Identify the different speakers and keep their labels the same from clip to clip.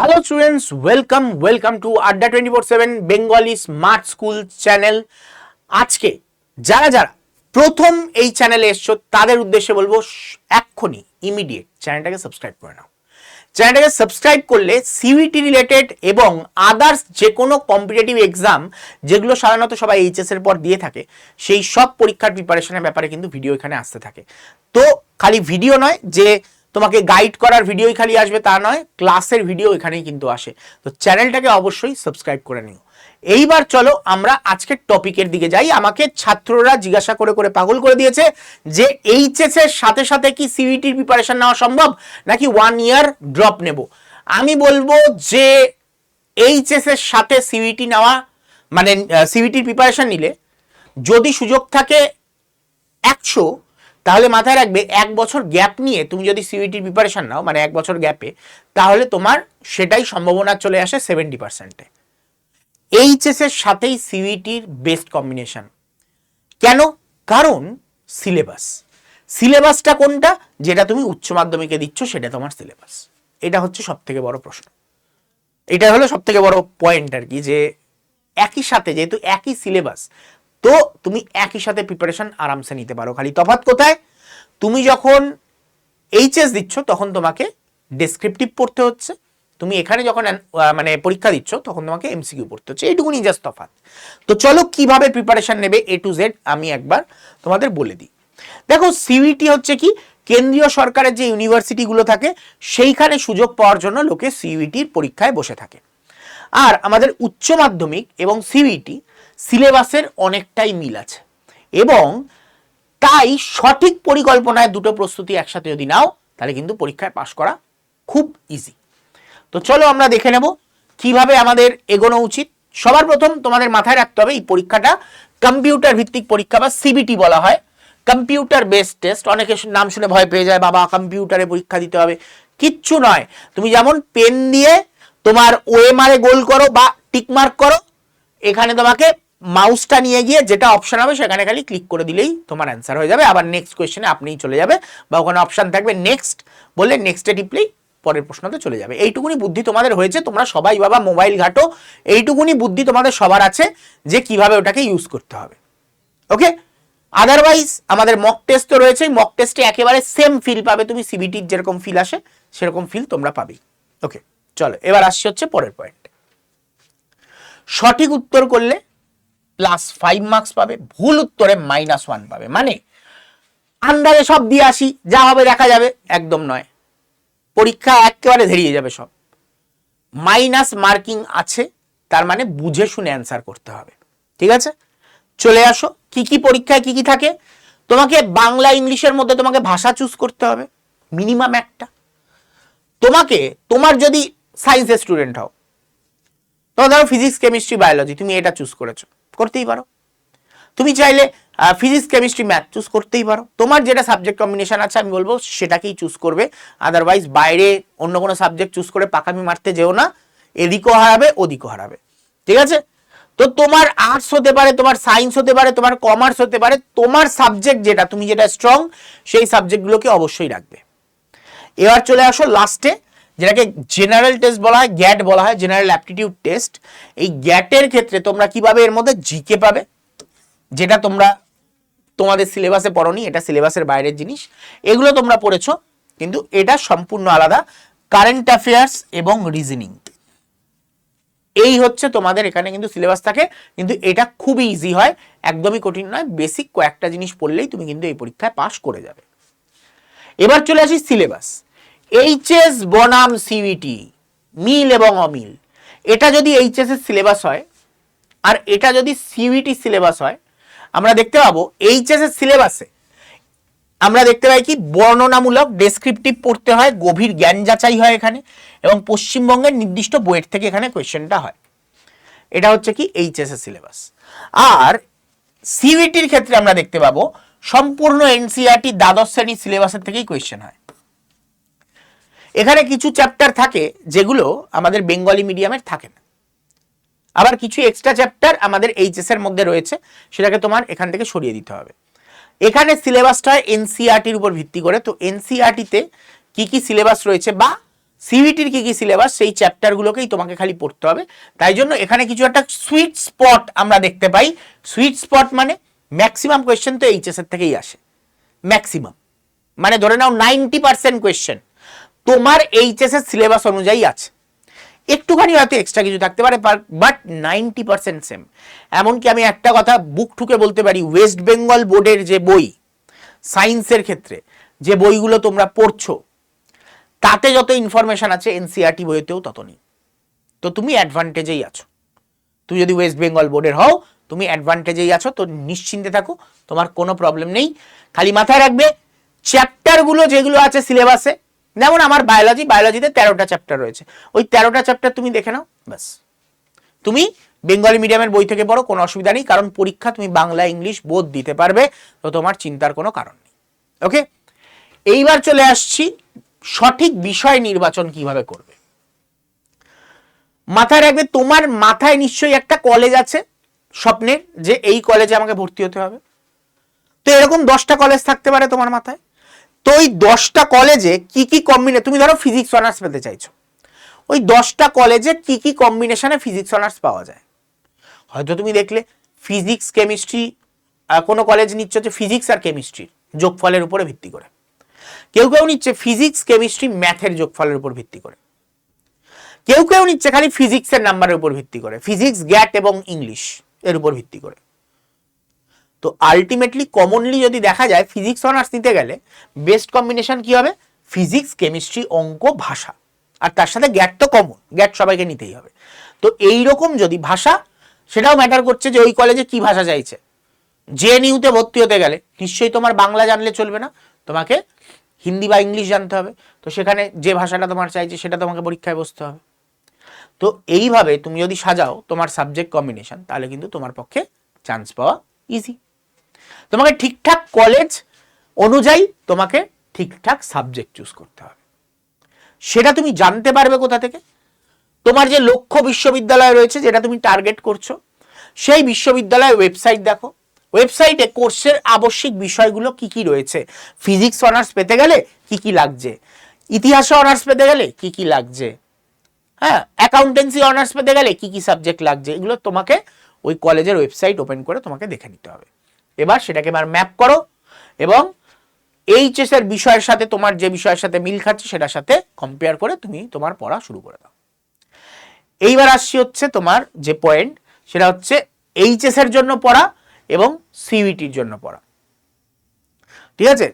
Speaker 1: Hello students welcome welcome to Adda twenty four seven Bengali smart school channel আজকে যারা যারা প্রথম এই চ্যানেলে এসছো, তাদের উদ্দেশ্যে বলব এক্ষুনি ইমিডিয়েট চ্যানেলটাকে সাবস্ক্রাইব করে নাও। চ্যানেলটাকে সাবস্ক্রাইব করলে সিভিটি রিলেটেড এবং আদার্স যে কোনো কম্পিটিটিভ এক্সাম যেগুলো সাধারণত সবাই এইচএস এর পর দিয়ে থাকে, সেই সব পরীক্ষার প্রিপারেশনের ব্যাপারে কিন্তু ভিডিও এখানে আসতে থাকে। তো খালি ভিডিও নয় যে তোমাকে গাইড করার ভিডিওই খালি আসবে, তা নয় ক্লাসের ভিডিও এখানেই কিন্তু আসে। তো চ্যানেলটাকে অবশ্যই সাবস্ক্রাইব করে নিও। এইবার চলো আমরা আজকের টপিকের দিকে যাই। আমাকে ছাত্ররা জিজ্ঞাসা করে করে পাগল করে দিয়েছে যে এইচএস এর সাথে সাথে কি সিইটির প্রিপারেশন নেওয়া সম্ভব, নাকি ওয়ান ইয়ার ড্রপ নেব? আমি বলব যে এইচএস এর সাথে সিইটি নেওয়া মানে সিইটির প্রিপারেশন নিলে যদি সুযোগ থাকে একশো তাহলে মাথায় রাখবে, এক বছর গ্যাপ নিয়ে তুমি যদি সিইটির প্রিপারেশন নাও মানে এক বছর গ্যাপে তাহলে তোমার সেটাই সম্ভাবনা চলে আসে সেভেন্টি পার্সেন্টে এইচএস এর সাথেই সিইটির বেস্ট কম্বিনেশন কেন? কারণ সিলেবাস সিলেবাসটা কোনটা? যেটা তুমি উচ্চ মাধ্যমিকে দিচ্ছ, সেটা তোমার সিলেবাস এটা হচ্ছে সব থেকে বড় প্রশ্ন। এটা হলো সব থেকে বড় পয়েন্ট আর কি, যে একই সাথে, যেহেতু একই সিলেবাস তো তুমি একই সাথে প্রিপারেশন আরামসে নিতে পারো। খালি তফাৎ কোথায়? তুমি যখন এইচএস দিচ্ছ, তখন তোমাকে ডেসক্রিপটিভ পড়তে হচ্ছে। তুমি এখানে যখন মানে পরীক্ষা দিচ্ছ, তখন তোমাকে এমসিকিউ পড়তে হচ্ছে। এইটুকুনি জাস্ট তফাৎ। তো চলো কীভাবে প্রিপারেশন নেবে এ টু জেড আমি একবার তোমাদের বলে দিই। দেখো সিইটি হচ্ছে কি? কেন্দ্রীয় সরকারের যে ইউনিভার্সিটিগুলো থাকে, সেইখানে সুযোগ পাওয়ার জন্য লোকে সিইটির পরীক্ষায় বসে থাকে। আর আমাদের উচ্চ মাধ্যমিক এবং সিইটি সিলেবাসের অনেকটাই মিল আছে। এবং তাই সঠিক পরিকল্পনায় দুটো প্রস্তুতি একসাথে যদি নাও, তাহলে কিন্তু পরীক্ষায় পাশ করা খুব ইজি তো চলো আমরা দেখে নেব কীভাবে আমাদের এগোনো উচিত। সবার প্রথম তোমাদের মাথায় রাখতে হবে, এই পরীক্ষাটা কম্পিউটার ভিত্তিক পরীক্ষা বা সিবিটি বলা হয়। কম্পিউটার বেসড টেস্ট অনেকে নাম শুনে ভয় পেয়ে যায়, বাবা কম্পিউটারে পরীক্ষা দিতে হবে। কিচ্ছু নয়, তুমি যেমন পেন দিয়ে তোমার ওএমআর গোল করো বা টিকমার্ক করো, এখানে তোমাকে মাউসটা নিয়ে গিয়ে যেটা অপশন হবে সেখানে খালি ক্লিক করে দিলেই তোমার অ্যান্সার হয়ে যাবে। আবার নেক্সট কোয়েশ্চেনে আপনিই চলে যাবে বা ওখানে অপশন থাকবে নেক্সট বললে নেক্সটে টিপলেই পরের প্রশ্নতে চলে যাবে। এইটুকুনি বুদ্ধি তোমাদের হয়েছে, তোমরা সবাই বাবা মোবাইল ঘাটো, এইটুকুনি বুদ্ধি তোমাদের সবার আছে যে কীভাবে ওটাকে ইউজ করতে হবে। ওকে আদারওয়াইজ আমাদের মক টেস্ট তো রয়েছে মক টেস্টে একেবারে সেম ফিল পাবে তুমি সিবিটির যেরকম ফিল আসে, সেরকম ফিল তোমরা পাবেই। ওকে চলো, এবার আসছি হচ্ছে পরের পয়েন্ট সঠিক উত্তর করলে প্লাস ফাইভ মার্কস পাবে, ভুল উত্তরে মাইনাস ওয়ান পাবে। মানে আন্দাজে সব দিয়ে আসি, যা হবে দেখা যাবে, একদম নয়। পরীক্ষা একেবারে ধরিয়ে যাবে সব। মাইনাস মার্কিং আছে, তার মানে বুঝে শুনে অ্যান্সার করতে হবে। ঠিক আছে? চলে আসো, কি কি পরীক্ষায় কি কি থাকে? তোমাকে বাংলা, ইংলিশের মধ্যে তোমাকে ভাষা চুজ করতে হবে মিনিমাম একটা। তোমাকে, তোমার যদি সায়েন্সের স্টুডেন্ট হও, তোমার ধরো ফিজিক্স কেমিস্ট্রি বায়োলজি তুমি এটা চুজ করেছ। করতেই পারো। তুমি চাইলে ফিজিক্স কেমিস্ট্রি ম্যাথ চুজ করতেই পারো। তোমার যেটা সাবজেক্ট কম্বিনেশন আছে, আমি বলব সেটাকেই চুজ করবে। আদারওয়াইজ বাইরে অন্য কোনো সাবজেক্ট চুজ করে পাকামি মারতে যেও না। এদিকও হারাবে, ওদিকও হারাবে। ঠিক আছে? তো তোমার আর্টস হতে পারে, তোমার সায়েন্স হতে পারে, তোমার কমার্স হতে পারে, তোমার সাবজেক্ট যেটা, তুমি যেটা স্ট্রং সেই সাবজেক্টগুলোকে অবশ্যই রাখবে। এবার চলে আসো লাস্টে যেটাকে জেনারেল টেস্ট বলা হয় গ্যাট বলা হয় জেনারেল অ্যাপটিটিউড টেস্ট এই গ্যাটের ক্ষেত্রে তোমরা কীভাবে এর মধ্যে জিকে পাবে? যেটা তোমরা তোমাদের সিলেবাসে পড়োনি, এটা সিলেবাসের বাইরের জিনিস। এগুলো তোমরা পড়েছো, কিন্তু এটা সম্পূর্ণ আলাদা। কারেন্ট অ্যাফেয়ার্স এবং রিজনিং এই হচ্ছে তোমাদের এখানে কিন্তু সিলেবাস থাকে, কিন্তু এটা খুবই ইজি হয়, একদমই কঠিন নয় বেসিক কয়েকটা জিনিস পড়লেই তুমি কিন্তু এই পরীক্ষায় পাশ করে যাবে। এবার চলে আসি সিলেবাস এইচএস বনাম সিইটি মিল এবং অমিল। এটা যদি এইচএস এর সিলেবাস হয়, আর এটা যদি সিইটি সিলেবাস হয়, আমরা দেখতে পাবো এইচএস এর সিলেবাসে আমরা দেখতে পাই কি, বর্ণনামূলক ডেসক্রিপটিভ পড়তে হয়, গভীর জ্ঞান যাচাই হয় এখানে, এবং পশ্চিমবঙ্গের নির্দিষ্ট বইয়ের থেকে এখানে কোয়েশ্চেনটা হয়। এটা হচ্ছে কি এইচএস এর সিলেবাস আর সিইটির ক্ষেত্রে আমরা দেখতে পাবো, সম্পূর্ণ এনসিআরটি দ্বাদশ শ্রেণির সিলেবাসের থেকেই কোয়েশ্চেন হয়। এখানে কিছু চ্যাপ্টার থাকে যেগুলো আমাদের বেঙ্গলি মিডিয়ামের থাকে না। আবার কিছু এক্সট্রা চ্যাপ্টার আমাদের এইচএস এর মধ্যে রয়েছে, সেটাকে তোমার এখান থেকে সরিয়ে দিতে হবে। এখানে সিলেবাসটা হয় এনসিআরটির উপর ভিত্তি করে, তো এনসিআরটিতে কি কি সিলেবাস রয়েছে বা সিভিটির কি কি সিলেবাস সেই চ্যাপ্টারগুলোকেই তোমাকে খালি পড়তে হবে। তাই জন্য এখানে কিছু একটা সুইট স্পট আমরা দেখতে পাই। সুইট স্পট মানে ম্যাক্সিমাম কোয়েশ্চেন তো এইচএস এর থেকেই আসে। ম্যাক্সিমাম মানে ধরে নাও নাইনটি পার্সেন্ট কোয়েশ্চেন তোমার এইচএস এর সিলেবাস অনুযায়ী আছে। একটুখানি হয়তো এক্সট্রা কিছু থাকতে পারে বাট নাইনটি পার্সেন্ট সেম এমনকি আমি একটা কথা বুক ঠুকে বলতে পারি ওয়েস্ট বেঙ্গল বোর্ডের যে বই সায়েন্সের ক্ষেত্রে, যে বইগুলো তোমরা পড়ছো, তাতে যত ইনফরমেশন আছে এনসিআরটি বইতেও তত নেই। তো তুমি অ্যাডভান্টেজেই আছো। তুমি যদি ওয়েস্ট বেঙ্গল বোর্ডের হও, তুমি অ্যাডভান্টেজেই আছো, তো নিশ্চিন্তে থাকো, তোমার কোনো প্রবলেম নেই। খালি মাথায় রাখবে চ্যাপ্টারগুলো যেগুলো আছে সিলেবাসে যেমন আমার বায়োলজি বায়োলজিতে তেরোটা চ্যাপ্টার রয়েছে। ওই তেরোটা চ্যাপ্টার তুমি দেখে নাও, ব্যাস। তুমি বেঙ্গলি মিডিয়ামের বই থেকে পড়ো, কোনো অসুবিধা নেই, কারণ পরীক্ষা তুমি বাংলা, ইংলিশ বোধ দিতে পারবে, তো তোমার চিন্তার কোনো কারণ নেই। ওকে এইবার চলে আসছি, সঠিক বিষয় নির্বাচন কীভাবে করবে? মাথায় রাখবে, তোমার মাথায় নিশ্চয়ই একটা কলেজ আছে, স্বপ্নের, যে এই কলেজে আমাকে ভর্তি হতে হবে। তো এরকম দশটা কলেজ থাকতে পারে তোমার মাথায়। তো ওই দশটা কলেজে কি কি কম্বিনে তুমি ধরো ফিজিক্স অনার্স পেতে চাইছো। ওই দশটা কলেজে কি কি কম্বিনেশনে ফিজিক্স অনার্স পাওয়া যায়? হয়তো তুমি দেখলে ফিজিক্স কেমিস্ট্রি কোনো কলেজ নিচ্ছে হচ্ছে ফিজিক্স আর কেমিস্ট্রির যোগফলের উপরে ভিত্তি করে। কেউ কেউ নিচ্ছে ফিজিক্স কেমিস্ট্রি ম্যাথের যোগফলের উপর ভিত্তি করে। কেউ কেউ নিচ্ছে খালি ফিজিক্সের নাম্বারের উপর ভিত্তি করে ফিজিক্স গ্যাট এবং ইংলিশ এর উপর ভিত্তি করে। তো আলটিমেটলি কমনলি যদি দেখা যায় ফিজিক্স অনার্স নিতে গেলে বেস্ট কম্বিনেশন কি হবে? ফিজিক্স কেমিস্ট্রি অঙ্ক, ভাষা। আর তার সাথে গ্যাট তো কমন গ্যাট সবাইকে নিতেই হবে। তো এই রকম যদি ভাষা, সেটাও ম্যাটার করছে যে ওই কলেজে কি ভাষা চাইছে। যে নিউতে ভর্তি হতে গেলে নিশ্চয়ই তোমার বাংলা জানলে চলবে না, তোমাকে হিন্দি বা ইংলিশ জানতে হবে। তো সেখানে যে ভাষাটা তোমার চাইছে, সেটা তোমাকে পরীক্ষায় বসতে হবে। তো এইভাবে তুমি যদি সাজাও তোমার সাবজেক্ট কম্বিনেশন তাহলে কিন্তু তোমার পক্ষে চান্স পাওয়া ইজি তোমাকে ঠিকঠাক কলেজ অনুযায়ী তোমাকে ঠিকঠাক সাবজেক্ট চুজ করতে হবে। সেটা তুমি জানতে পারবে কোথা থেকে? তোমার যে লক্ষ্য বিশ্ববিদ্যালয় রয়েছে, যেটা তুমি টার্গেট করছ, সেই বিশ্ববিদ্যালয়ের ওয়েবসাইট দেখো। ওয়েবসাইটে কোর্সের আবশ্যিক বিষয়গুলো কি কি রয়েছে? ফিজিক্স অনার্স পেতে গেলে কি কি লাগছে? ইতিহাসে অনার্স পেতে গেলে কি কি লাগছে? হ্যাঁ অ্যাকাউন্টেন্সি অনার্স পেতে গেলে কি কি সাবজেক্ট লাগছে? এগুলো তোমাকে ওই কলেজের ওয়েবসাইট ওপেন করে তোমাকে দেখে নিতে হবে। এবার সেটাকে এবার ম্যাপ করো এবং এইচএস এর বিষয়ের সাথে তোমার যে বিষয়ের সাথে মিল খাচ্ছে সেটার সাথে কম্পেয়ার করে তুমি তোমার পড়া শুরু করে দাও। এইবার আসছি হচ্ছে তোমার যে পয়েন্ট সেটা হচ্ছে এইচএস এর জন্য পড়া এবং সিইটির জন্য পড়া। ঠিক আছে?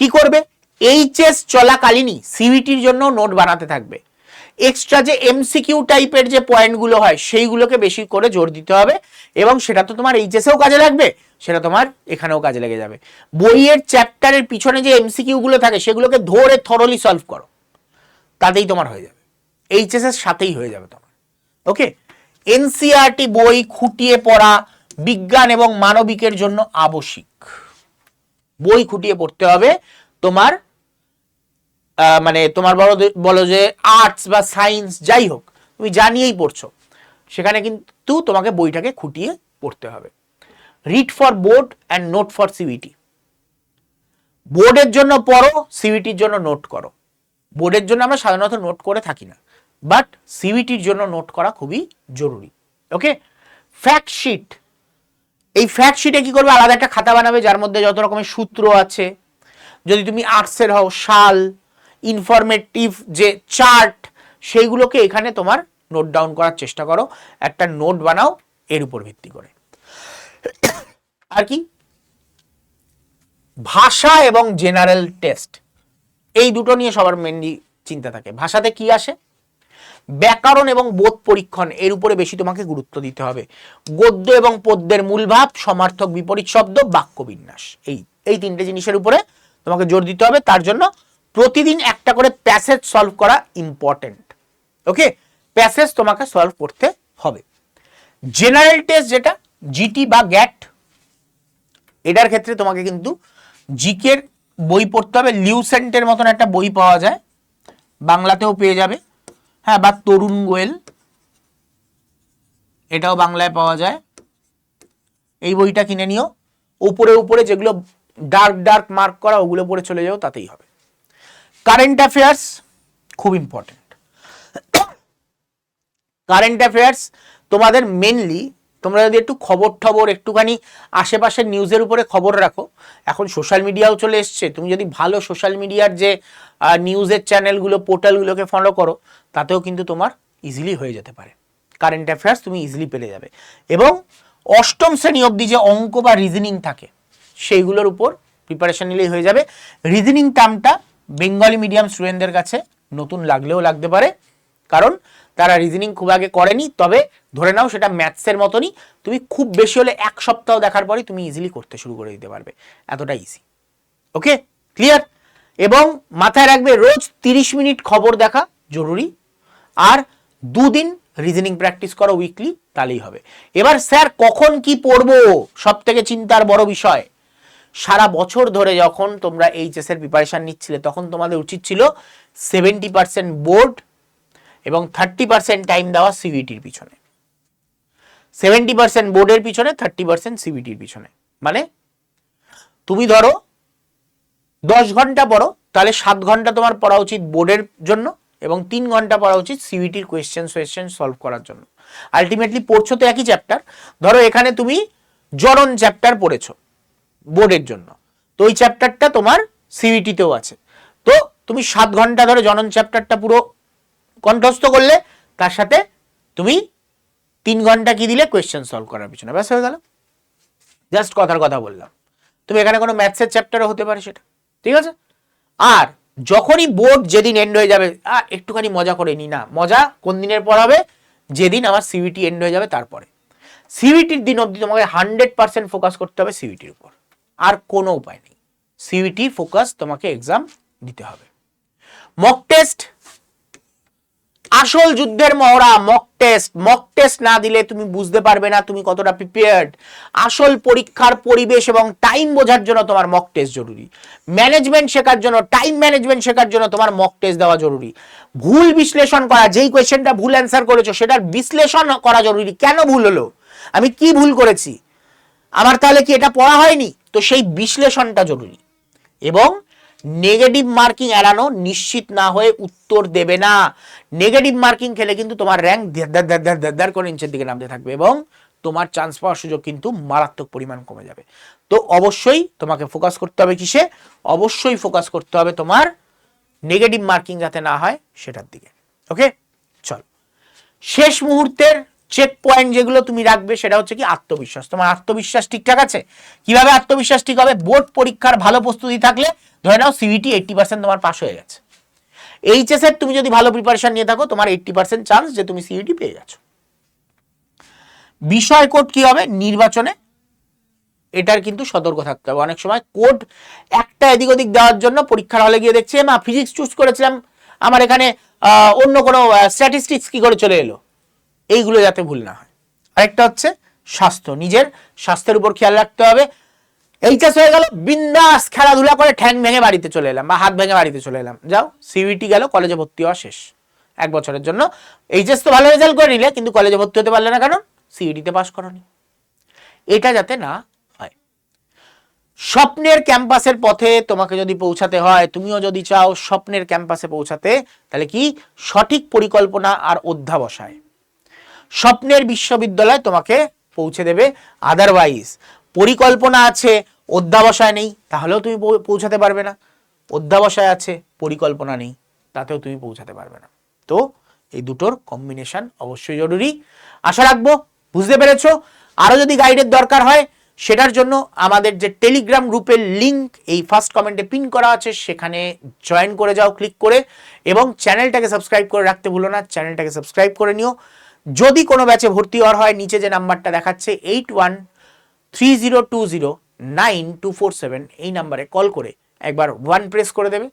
Speaker 1: কি করবে? এইচএস চলাকালীনই সিইটির জন্য নোট বানাতে থাকবে। এক্সট্রা যে এমসিকিউ টাইপের যে পয়েন্টগুলো হয়, সেইগুলোকে বেশি করে জোর দিতে হবে এবং সেটা তো তোমার এইচএসেও কাজে লাগবে, সেটা তোমার এখানেও কাজে লেগে যাবে। বইয়ের চ্যাপ্টারের পিছনে যে এমসিকিউ গুলো থাকে, সেগুলোকে ধরে থরলি সলভ করো। তাতেই তোমার হয়ে যাবে। এইচএস এর সাথেই হয়ে যাবে তোমার। ওকে এনসিআরটি বই খুঁটিয়ে পড়া বিজ্ঞান এবং মানবিকের জন্য আবশ্যিক। বই খুঁটিয়ে পড়তে হবে তোমার মানে তোমার বলো বলো যে আর্টস বা সায়েন্স যাই হোক, তুমি জানিয়েই পড়ছো। সেখানে কিন্তু তোমাকে বইটাকে খুঁটিয়ে পড়তে হবে। Read for board and note for CVT বোর্ডের জন্য পড়ো সিভিটির জন্য নোট করো। বোর্ডের জন্য আমরা সাধারণত নোট করে থাকি না বাট সিভিটির জন্য নোট করা খুবই জরুরি। ওকে ফ্যাক্ট শিট এই ফ্যাক্ট শিটে কি করবে? আলাদা একটা খাতা বানাবে, যার মধ্যে যত রকমের সূত্র আছে। যদি তুমি আর্টসের হও, সাল ইনফরমেটিভ যে চার্ট সেইগুলোকে এখানে তোমার নোট ডাউন করার চেষ্টা করো। একটা নোট বানাও, এর উপর ভিত্তি করে। আর কি? ভাষা এবং জেনারেল টেস্ট এই দুটো নিয়ে সবার মেনলি চিন্তা থাকে। ভাষাতে কি আসে? ব্যাকরণ এবং বোধ পরীক্ষণ, এর উপরে বেশি তোমাকে গুরুত্ব দিতে হবে। গদ্য এবং পদ্যের মূলভাব, সমার্থক বিপরীত শব্দ, বাক্য বিন্যাস। এই এই তিনটে জিনিসের উপরে তোমাকে জোর দিতে হবে। তার জন্য প্রতিদিন একটা করে প্যাসেজ সলভ করা ইম্পর্টেন্ট ওকে প্যাসেজ তোমাকে সলভ করতে হবে। জেনারেল টেস্ট যেটা জিটি বা গ্যাট এটার ক্ষেত্রে তোমাকে কিন্তু জিকের বই পড়তে হবে। লিউসেন্টের মতন একটা বই পাওয়া যায়, বাংলাতেও পেয়ে যাবে। হ্যাঁ বা তরুণ গোয়েল, এটাও বাংলায় পাওয়া যায়। এই বইটা কিনে নিও। উপরে উপরে যেগুলো ডার্ক ডার্ক মার্ক করা, ওগুলো পড়ে চলে যাও, তাতেই হবে। কারেন্ট অ্যাফেয়ার্স খুব ইম্পর্টেন্ট কারেন্ট অ্যাফেয়ার্স তোমাদের মেনলি তোমরা যদি একটু খবর টবর একটুখানি আশেপাশের নিউজের উপরে খবর রাখো, এখন সোশ্যাল মিডিয়াও চলে এসছে। তুমি যদি ভালো সোশ্যাল মিডিয়ার যে নিউজের চ্যানেলগুলো পোর্টালগুলোকে ফলো করো, তাতেও কিন্তু তোমার ইজিলি হয়ে যেতে পারে। কারেন্ট অ্যাফেয়ার্স তুমি ইজিলি পেরে যাবে। এবং অষ্টম শ্রেণি অবধি যে অঙ্ক বা রিজনিং থাকে, সেইগুলোর উপর প্রিপারেশন নিলেই হয়ে যাবে। রিজনিং টার্মটা বেঙ্গলি মিডিয়াম স্টুডেন্টদের কাছে নতুন লাগলেও লাগতে পারে, কারণ তারা রিজনিং খুব আগে করেনি, তবে ধরে নাও সেটা ম্যাথসের মতনই, তুমি খুব বেশি হলে এক সপ্তাহ দেখার পরই তুমি ইজিলি করতে শুরু করে দিতে পারবে, এতটা ইজি ওকে ক্লিয়ার এবং মাথায় রাখবে রোজ তিরিশ মিনিট খবর দেখা জরুরি, আর দুদিন রিজনিং প্র্যাকটিস করো উইকলি তাহলেই হবে। এবার স্যার কখন কি পড়ব সব থেকে চিন্তার বড় বিষয় সারা বছর ধরে যখন তোমরা এইচএস এর প্রিপারেশন নিচ্ছিলে, তখন তোমাদের উচিত ছিল সেভেন্টি পার্সেন্ট বোর্ড এবং থার্টি পার্সেন্ট টাইম দেওয়া সিবিটির পিছনে। সেভেন্টি পার্সেন্ট বোর্ডের পিছনে থার্টি পার্সেন্ট সিবিটির পিছনে। মানে তুমি ধরো দশ ঘণ্টা পড়ো, তাহলে সাত ঘণ্টা তোমার পড়া উচিত বোর্ডের জন্য এবং তিন ঘণ্টা পড়া উচিত সিবিটির কোয়েশ্চেন কোয়েশ্চেন সলভ করার জন্য। আলটিমেটলি পড়ছো তো একই চ্যাপ্টার ধরো এখানে তুমি জরন চ্যাপ্টার পড়েছো। বোর্ডের জন্য। তো ওই চ্যাপ্টারটা তোমার সিবিটিতেও আছে। তো তুমি সাত ঘণ্টা ধরে জনন চ্যাপ্টারটা পুরো কণ্ঠস্থ করলে তার সাথে তুমি তিন ঘণ্টা কি দিলে কোয়েশ্চেন সলভ করার পিছনে। ব্যাস হয়ে গেল। জাস্ট কথার কথা বললাম। তুমি এখানে কোনো ম্যাথসের চ্যাপ্টারও হতে পারে সেটা। ঠিক আছে? আর যখনই বোর্ড যেদিন এন্ড হয়ে যাবে আ, একটুখানি মজা করে নি না। মজা কোন দিনের পর হবে? যেদিন আমার সিবিটি এন্ড হয়ে যাবে তারপরে। সিবিটির দিন অবধি তোমাকে হান্ড্রেড পার্সেন্ট ফোকাস করতে হবে সিবিটির উপর। আর কোনো উপায় নেই। সিবিটি ফোকাস তোমাকে এক্সাম দিতে হবে। মক টেস্ট আসল যুদ্ধের মহড়া মক টেস্ট মক টেস্ট না দিলে তুমি বুঝতে পারবে না, তুমি কতটা প্রিপেয়ার্ড আসল পরীক্ষার পরিবেশ এবং টাইম বোঝার জন্য তোমার মক টেস্ট জরুরি। ম্যানেজমেন্ট শেখার জন্য টাইম ম্যানেজমেন্ট শেখার জন্য তোমার মক টেস্ট দেওয়া জরুরি। ভুল বিশ্লেষণ করা, যেই কোয়েশ্চেনটা ভুল অ্যান্সার করেছ, সেটার বিশ্লেষণ করা জরুরি। কেন ভুল হলো? আমি কি ভুল করেছি? আমার তাহলে কি এটা পড়া হয়নি? তো সেই বিশ্লেষণটা জরুরি। এবং নেগেটিভ মার্কিং এড়ানো নিশ্চিত না হয়ে উত্তর দেবে না। নেগেটিভ মার্কিং খেলে কিন্তু তোমার র্যাঙ্ক দেড় করে ইঞ্চের দিকে নামতে থাকবে এবং তোমার চান্স পাওয়ার সুযোগ কিন্তু মারাত্মক পরিমাণ কমে যাবে। তো অবশ্যই তোমাকে ফোকাস করতে হবে কিসে? অবশ্যই ফোকাস করতে হবে তোমার নেগেটিভ মার্কিং যাতে না হয় সেটার দিকে। ওকে চল। শেষ মুহূর্তের চেক পয়েন্ট যেগুলো তুমি রাখবে সেটা হচ্ছে কি আত্মবিশ্বাস। তোমার আত্মবিশ্বাস ঠিকঠাক আছে? কীভাবে আত্মবিশ্বাস ঠিক হবে? বোর্ড পরীক্ষার ভালো প্রস্তুতি থাকলে ধরে নাও সিভিটি এইটটি পার্সেন্ট তোমার পাস হয়ে গেছে। এইচএস এর তুমি যদি ভালো প্রিপারেশন নিয়ে থাকো, তোমার এইটটি পার্সেন্ট চান্স যে তুমি সিভিটি পেয়ে গেছো। বিষয় কোড কি হবে? নির্বাচনে। এটার কিন্তু সতর্ক থাকতে হবে। অনেক সময় কোড একটা এদিক ওদিক দেওয়ার জন্য পরীক্ষার হলে গিয়ে দেখছি ফিজিক্স চুজ করেছিলাম। আমার এখানে অন্য কোনো স্ট্যাটিস্টিক্স কি করে চলে এলো? এইগুলো যাতে ভুল না হয়। আরেকটা হচ্ছে স্বাস্থ্য। নিজের স্বাস্থ্যের উপর খেয়াল রাখতে হবে। এইচএস হয়ে গেল, বিন্দাস খেলাধুলা করে ঠ্যাং ভেঙে বাড়িতে চলে এলাম বা হাত ভেঙে বাড়িতে চলে এলাম। যাও সিভিটি গেল কলেজে ভর্তি হওয়া শেষ। এক বছরের জন্য। এইচএস তো ভালো রেজাল্ট করে নিলে, কিন্তু কলেজে ভর্তি হতে পারলে না, কারণ সিইটিতে পাস করনি। এটা যাতে না হয়। স্বপ্নের ক্যাম্পাসের পথে তোমাকে যদি পৌঁছাতে হয়, তুমিও যদি চাও স্বপ্নের ক্যাম্পাসে পৌঁছাতে, তাহলে কি সঠিক পরিকল্পনা আর অধ্যাবসায়। স্বপ্নের বিশ্ববিদ্যালয় তোমাকে পৌঁছে দেবে। আদারওয়াইজ পরিকল্পনা আছে, অধ্যাবসায় নেই, তাহলেও তুমি পৌঁছাতে পারবে না। অধ্যাবসায় আছে, পরিকল্পনা নেই, তাতেও তুমি পৌঁছাতে পারবে না। তো এই দুটোর কম্বিনেশন অবশ্যই জরুরি। আশা রাখব, বুঝতে পেরেছ? আরও যদি গাইডের দরকার হয়, সেটার জন্য আমাদের যে টেলিগ্রাম গ্রুপের লিংক এই ফার্স্ট কমেন্টে পিন করা আছে, সেখানে জয়েন করে যাও ক্লিক করে, এবং চ্যানেলটাকে সাবস্ক্রাইব করে রাখতে ভুলো না। চ্যানেলটাকে সাবস্ক্রাইব করে নিও। যদি কোনো ব্যাচে ভর্তি হওয়ার হয়, নিচে যে নাম্বারটা দেখাচ্ছে eight one three zero two zero nine two four seven এই নাম্বারে কল করে একবার ওয়ান প্রেস করে দেবে,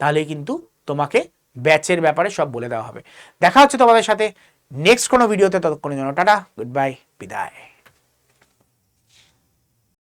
Speaker 1: তাহলেই কিন্তু তোমাকে ব্যাচের ব্যাপারে সব বলে দেওয়া হবে। দেখা হচ্ছে তোমাদের সাথে নেক্সট কোনো ভিডিওতে ততক্ষণের জন্য টাটা গুড বাই বিদায়।